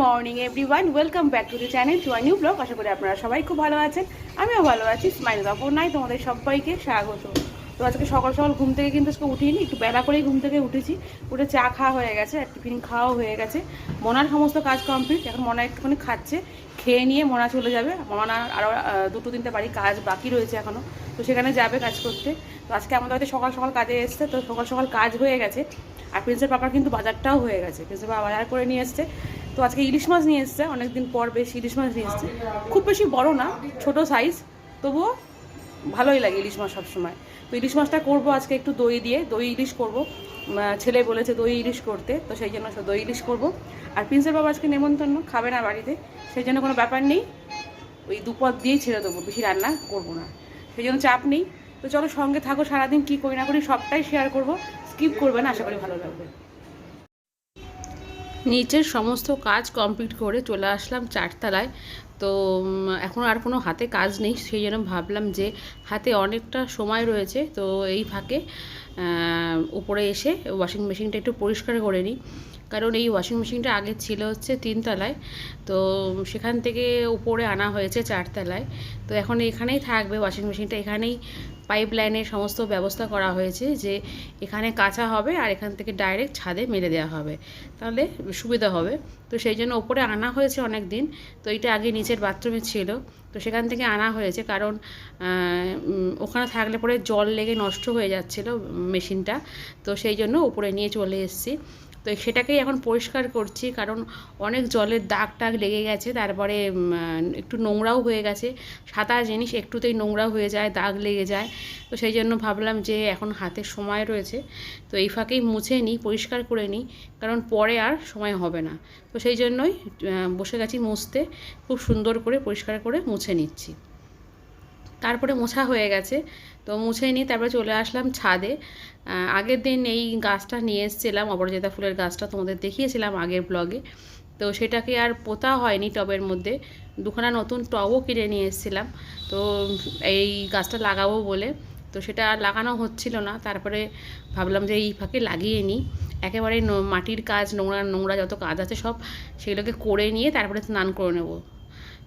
Morning everyone welcome back to the channel to new blog আশা করি আপনারা সবাই খুব ভালো আছেন। আমিও ভালো আছি। স্মাইল নাই, তোমাদের সবাইকে স্বাগত। তো আজকে সকাল সকাল ঘুম থেকে কিন্তু আজকে উঠিনি, একটু বেলা করেই ঘুম থেকে উঠেছি। উঠে চা খাওয়া হয়ে গেছে, আর টিফিন খাওয়াও হয়ে গেছে। মনার সমস্ত কাজ কমপ্লিট এখন মনা একটুখানি খাচ্ছে। খেয়ে নিয়ে মনা চলে যাবে। মনা আরও দুটো তিনটে বাড়ি কাজ বাকি রয়েছে এখনও তো সেখানে যাবে কাজ করতে। তো আজকে আমাদের হয়তো সকাল সকাল কাজে এসছে, তো সকাল সকাল কাজ হয়ে গেছে। আর প্রিন্সের পাপার কিন্তু বাজারটাও হয়ে গেছে। প্রিন্সের পাপা বাজার করে নিয়ে এসছে। তো আজকে ইলিশ মাছ নিয়ে এসছে, অনেকদিন পর বেশ ইলিশ মাছ নিয়ে এসছে। খুব বেশি বড় না, ছোট সাইজ তবুও ভালোই লাগে ইলিশ মাছ সবসময়। তো ইলিশ মাছটা করব আজকে একটু দই দিয়ে, দই ইলিশ করব। ছেলে বলেছে দই ইলিশ করতে, তো সেই জন্য দই ইলিশ করব। আর প্রিন্সের বাবা আজকে নেমন্তন্ন, খাবে না বাড়িতে, সেই জন্য কোনো ব্যাপার নেই। ওই দুপদ দিয়েই ছেড়ে দেবো, বেশি রান্না করব না। সেই জন্য চাপ নেই। তো চলো সঙ্গে থাকো, সারাদিন কী করি না করি সবটাই শেয়ার করব। স্কিপ করবে না, আশা করি ভালো লাগবে। নিচের সমস্ত কাজ কমপ্লিট করে চলে আসলাম চারতলায়। তো এখন আর কোনো হাতে কাজ নেই, সেই জন্য ভাবলাম যে হাতে অনেকটা সময় রয়েছে, তো এই ফাঁকে উপরে এসে ওয়াশিং মেশিনটা একটু পরিষ্কার করে নিই। কারণ এই ওয়াশিং মেশিনটা আগে ছিল হচ্ছে তিনতলায় তো সেখান থেকে উপরে আনা হয়েছে চারতলায় তো এখন এখানেই থাকবে ওয়াশিং মেশিনটা এখানেই পাইপ লাইনের সমস্ত ব্যবস্থা করা হয়েছে যে এখানে কাঁচা হবে আর এখান থেকে ডাইরেক্ট ছাদে মেরে দেওয়া হবে। তাহলে সুবিধা হবে। তো সেই জন্য ওপরে আনা হয়েছে অনেক দিন, তো এটা আগে নিচের বাথরুমে ছিল। তো সেখান থেকে আনা হয়েছে কারণ ওখানে থাকলে পরে জল লেগে নষ্ট হয়ে যাচ্ছিল মেশিনটা তো সেই জন্য উপরে নিয়ে চলে এসেছি। তো সেটাকেই এখন পরিষ্কার করছি, কারণ অনেক জলের দাগ টাগ লেগে গেছে, তারপরে একটু নোংরাও হয়ে গেছে সাদা জিনিস একটুতেই নোংরা হয়ে যায়, দাগ লেগে যায়, তো সেই জন্য ভাবলাম যে এখন হাতে সময় রয়েছে, তো এই ফাঁকেই মুছে নিই, পরিষ্কার করে নিই, কারণ পরে আর সময় হবে না, তো সেই জন্যই বসে গেছি মুছতে, খুব সুন্দর করে পরিষ্কার করে মুছে নিচ্ছি। তারপরে মোছা হয়ে গেছে, তো মুছে নিয়ে তারপরে চলে আসলাম ছাদে আগের দিন এই গাছটা নিয়ে এসেছিলাম, অপরাজিতা ফুলের গাছটা তোমাদের দেখিয়েছিলাম আগের ব্লগে তো সেটাকে আর পোতা হয়নি টবের মধ্যে, দুখানা নতুন টবও কিনে নিয়ে এসেছিলাম। তো এই গাছটা লাগাবো বলে, তো সেটা আর লাগানো হচ্ছিল না। তারপরে ভাবলাম যে এই ফাঁকে লাগিয়ে নিই। একেবারে মাটির কাজ, নোংরা নোংরা যত কাজ আছে সব সেগুলোকে করে নিয়ে তারপরে স্নান করে নেব।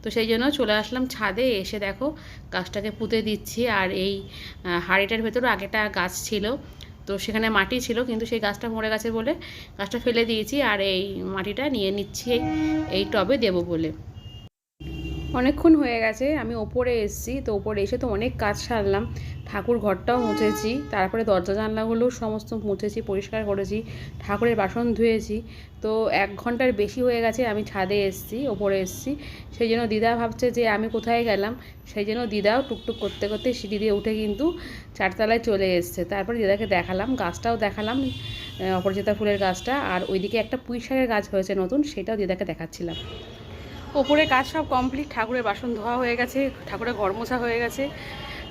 তো সেই জন্য চলে আসলাম ছাদে, এসে দেখো গাছটাকে পুঁতে দিচ্ছি আর এই হাড়িটার ভেতরে আগেটা গাছ ছিল। তো সেখানে মাটি ছিল, কিন্তু সেই গাছটা মরে গেছে বলে গাছটা ফেলে দিয়েছি আর এই মাটিটা নিয়ে নিচ্ছি, এই টবে দেবো বলে। অনেকক্ষণ হয়ে গেছে, আমি ওপরে এসেছি, তো ওপরে এসে তো অনেক কাজ সারলাম। ঠাকুর ঘরটাও মুছেছি, তারপরে দরজা জানলাগুলো সমস্ত মুছেছি, পরিষ্কার করেছি, ঠাকুরের বাসন ধুয়েছি। তো এক ঘণ্টার বেশি হয়ে গেছে আমি ছাদে এসেছি, ওপরে এসেছি। সেই জন্য দিদা ভাবছে যে আমি কোথায় গেলাম, সেই জন্য দিদাও টুকটুক করতে করতে সিঁড়ি দিয়ে উঠে কিন্তু চারতলায় চলে এসছে। তারপরে দিদাকে দেখালাম, গাছটাও দেখালাম অপরাজিতা ফুলের গাছটা। আর ওইদিকে একটা পুঁই শাকের গাছ হয়েছে নতুন, সেটাও দিদাকে দেখাচ্ছিলাম। ওপরে কাজ সব কমপ্লিট ঠাকুরের বাসন ধোয়া হয়ে গেছে, ঠাকুরের ঘর মোছা হয়ে গেছে।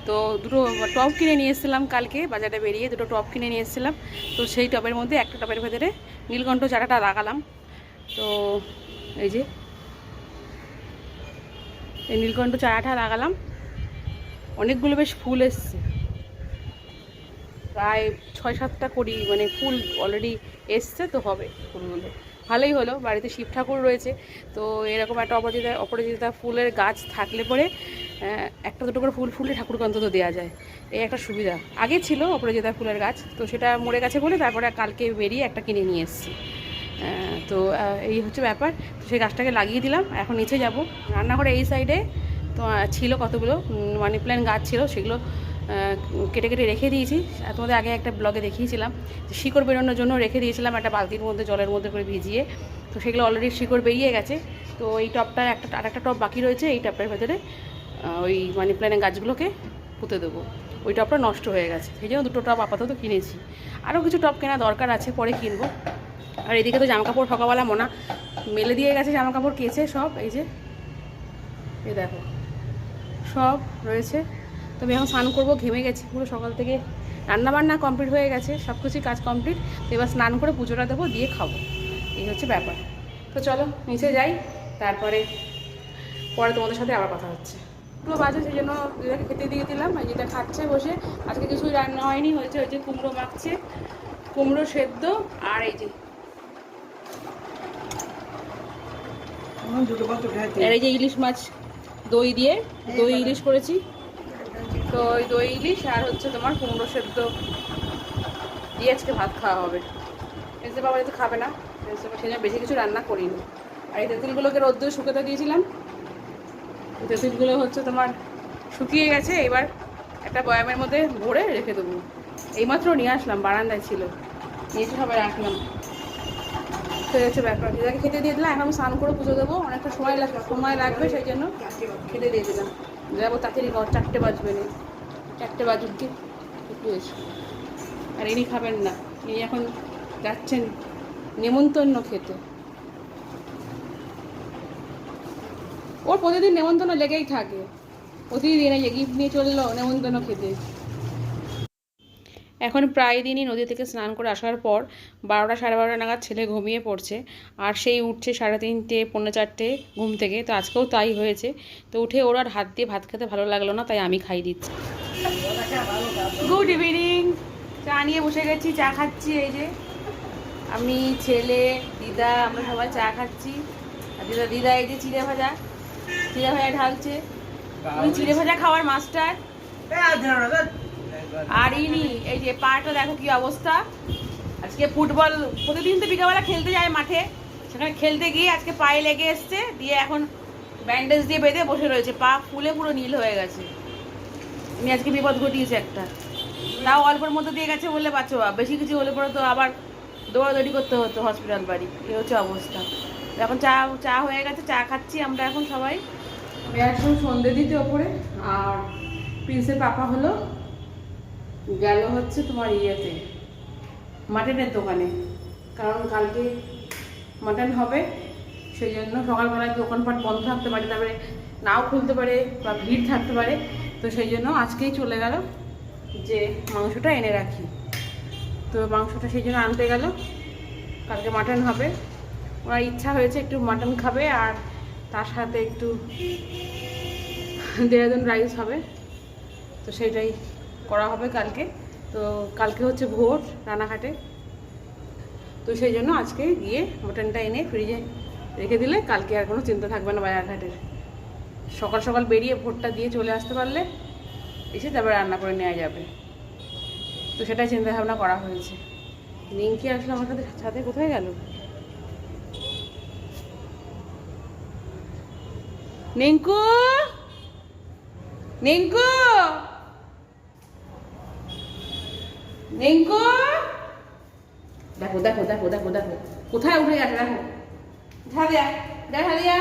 তো দুটো টব কিনে নিয়ে এসেছিলাম কালকে, বাজারে বেরিয়ে দুটো টব কিনে নিয়ে এসেছিলাম। তো সেই টবের মধ্যে একটা টবের ভেতরে নীলকণ্ঠ চারাটা লাগালাম। তো এই যে, এই নীলকণ্ঠ চারাটা লাগালাম। অনেকগুলো বেশ ফুল এসছে। প্রায় ছয় সাতটা করি মানে ফুল অলরেডি এসছে, তো হবে ফুলগুলো। ভালোই হলো, বাড়িতে শিব ঠাকুর রয়েছে। তো এরকম একটা অপরাজিতা অপরাজিতা ফুলের গাছ থাকলে পরে একটা দুটো করে ফুল ফুললে ঠাকুরকে অন্তত দেওয়া যায়। এই একটা সুবিধা। আগে ছিল অপরাজিতা ফুলের গাছ, তো সেটা মরে গেছে বলে তারপরে কালকে বেরিয়ে একটা কিনে নিয়ে এসেছি। তো এই হচ্ছে ব্যাপার। তো সেই গাছটাকে লাগিয়ে দিলাম, এখন নিচে যাব। রান্নাঘরে এই সাইডে তো ছিল কতগুলো মানি প্ল্যান্ট গাছ ছিল, সেগুলো কেটে কেটে রেখে দিয়েছি। তোমাদের আগে একটা ব্লগে দেখিয়েছিলাম যে শিকড় বেরোনোর জন্য রেখে দিয়েছিলাম একটা বালতির মধ্যে, জলের মধ্যে করে ভিজিয়ে। তো সেগুলো অলরেডি শিকড় বেরিয়ে গেছে। তো এই টবটা একটা, আর একটা টব বাকি রয়েছে, এই টবটার ভেতরে ওই মানি প্ল্যান্টের গাছগুলোকে পুঁতে দেবো। ওই টবটা নষ্ট হয়ে গেছে। সেই জন্য দুটো টব আপাতত কিনেছি। আরও কিছু টব কেনা দরকার আছে, পরে কিনবো। আর এদিকে তো জামাকাপড় সকালবেলা মোনা। মেলে দিয়ে গেছে জামাকাপড়, কেচে সব, এই যে, এ দেখো, সব রয়েছে। তবে এখন স্নান করব ঘেমে গেছি পুরো সকাল থেকে। রান্না বান্না কমপ্লিট হয়ে গেছে সব কিছুই কাজ কমপ্লিট তো এবার স্নান করে পুজোটা দেবো দিয়ে খাব। এই হচ্ছে ব্যাপার। তো চলো নিচে যাই তারপরে পরে তোমাদের সাথে আবার কথা হচ্ছে। পুরো বাজে সেই জন্য দিদাকে খেতে দিয়ে দিলাম আর যেটা খাচ্ছে বসে আজকে কিছুই রান্না হয়নি হয়েছে হয়েছে কুমড়ো মাখছে কুমড়ো সেদ্ধ আর এই যে আর এই যে ইলিশ মাছ দই দিয়ে দই ইলিশ করেছি। তো ওই দই, ইলিশ আর হচ্ছে তোমার কুমড়ো সেদ্ধ। দিয়ে আজকে ভাত খাওয়া হবে। এসে বাবা যেহেতু খাবে না এসে সেই জন্য বেশি কিছু রান্না করিনি। আর এই তেঁতুলগুলোকে রোদ্দুরে শুকাতে দিয়েছিলাম। তেঁতুলগুলো হচ্ছে তোমার শুকিয়ে গেছে, এবার একটা বয়ামের মধ্যে ভরে রেখে দেবো। এইমাত্র নিয়ে আসলাম, বারান্দায় ছিল। নিয়ে এসে সবাই রাখলাম। তো হচ্ছে ব্যাপার। দিদাকে খেতে দিয়ে দিলাম, এখন আমি স্নান করে পুজো দেবো। অনেকটা সময় লাগবে সময় লাগবে সেই জন্য খেতে দিয়ে দিলাম। যাব তাড়াতাড়ি ঘর, চারটে বাজবে না। চারটে বাজুক কি? একটু এসো। আর ইনি খাবেন না। ইনি এখন যাচ্ছেন নেমন্তন্ন খেতে। ওর প্রতিদিন নেমন্তন্ন লেগেই থাকে। প্রতিদিন এই গিফট নিয়ে চলল নেমন্তন্ন খেতে। এখন প্রায় দিনই নদী থেকে স্নান করে আসার পর বারোটা সাড়ে বারোটা নাগাদ ছেলে ঘুমিয়ে পড়ছে। আর সেই উঠছে সাড়ে তিনটে, পৌনে চারটে ঘুম থেকে। তো আজকেও তাই হয়েছে। তো উঠে ওর আর হাত দিয়ে ভাত খেতে ভালো লাগল না, তাই আমি খাই দিচ্ছি। গুড ইভিনিং চা নিয়ে বসে গেছি, চা খাচ্ছি এই যে। আমি, ছেলে, দিদা, আমরা সবাই চা খাচ্ছি। আর দিদা দিদা, এই যে চিড়ে ভাজা। চিড়ে ভাজা ঢালছে। উনি চিড়ে ভাজা খাওয়ার মাস্টার? আর ইনি, এই যে পাটা দেখো কি অবস্থা। আজকে ফুটবল, প্রতিদিন তো বিকালবেলা খেলতে যায় মাঠে। সেখানে খেলতে গিয়ে আজকে পায়ে লেগে এসছে, দিয়ে এখন ব্যান্ডেজ দিয়ে বেঁধে বসে রয়েছে। পা ফুলে পুরো নীল হয়ে গেছে। উনি আজকে বিপদ ঘটিয়েছে একটা। তাও অল্পের মধ্যে দিয়ে গেছে বলে বাঁচো বেশি কিছু হলে পরে তো আবার দৌড়াদৌড়ি করতে হতো হসপিটাল বাড়ি। এই হচ্ছে অবস্থা। এখন চা চা হয়ে গেছে, চা খাচ্ছি আমরা এখন সবাই। আমি এখন সন্ধে দিতে ওপরে, আর প্রিন্সের পাপা হলো। গেল হচ্ছে তোমার ইয়েতে, মাটনের দোকানে। কারণ কালকে মাটন হবে, সেই জন্য সকালবেলায় দোকানপাট বন্ধ থাকতে পারে, তারপরে নাও খুলতে পারে বা ভিড় থাকতে পারে। তো সেই জন্য আজকেই চলে গেল যে মাংসটা এনে রাখি। তো মাংসটা সেই জন্য আনতে গেল। কালকে মাটন হবে। ওনার ইচ্ছা হয়েছে একটু মাটন খাবে আর তার সাথে একটু দেহরাদুন রাইস হবে। তো সেটাই করা হবে কালকে। তো কালকে হচ্ছে ভোট রানাঘাটে। তো সেই জন্য আজকে গিয়ে মটনটা এনে ফ্রিজে রেখে দিলে কালকে আর কোনো চিন্তা থাকবে না বাজারঘাটের। সকাল সকাল বেরিয়ে ভোটটা দিয়ে চলে আসতে পারলে এসে তারপর রান্না করে নেওয়া যাবে। তো সেটাই চিন্তা ভাবনা করা হয়েছে। নিঙ্কি আসলে আমার সাথে সাথে কোথায় গেল? নিঙ্কু! নিঙ্কু! নিঙ্কু দেখো দেখো দেখো দেখো দেখো। কোথায় উঠে গেছে দেখো? দেখা দেখা দিয়া।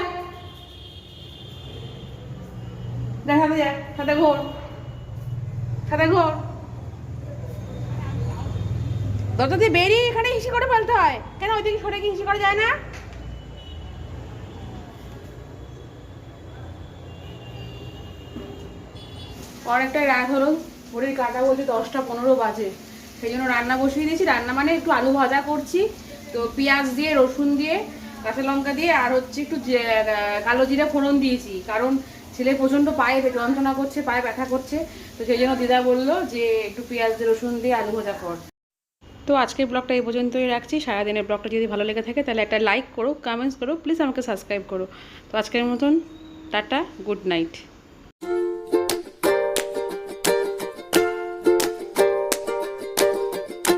দেখা দিয়া। সাথে ঘোর। ঘোর। দরজা দিয়ে বেরিয়ে এখানে হিসি করে ফেলতে হয়। কেন ওইদিকে সরে কি হিসি করা যায় না? অনেকটাই রাত হলো। ঘড়ির কাটা বলছে দশটা পনেরো বাজে। সেই জন্য রান্না বসিয়ে দিয়েছি। রান্না মানে একটু আলু ভাজা করছি। তো পেঁয়াজ দিয়ে, রসুন দিয়ে, কাঁচা লঙ্কা দিয়ে, আর হচ্ছে একটু কালো জিরা ফোড়ন দিয়েছি। কারণ ছেলে প্রচণ্ড পায়ে যন্ত্রণা করছে, পায়ে ব্যথা করছে। তো সেই জন্য দিদা বলল যে, একটু পেঁয়াজ দিয়ে, রসুন দিয়ে, আলু ভাজা কর। তো আজকের ব্লগটা এই পর্যন্তই রাখছি। সারাদিনের ব্লগটা যদি ভালো লেগে থাকে, তাহলে একটা লাইক করো কমেন্টস করো প্লিজ আমাকে সাবস্ক্রাইব করো। তো আজকের মতন, টাটা গুড নাইট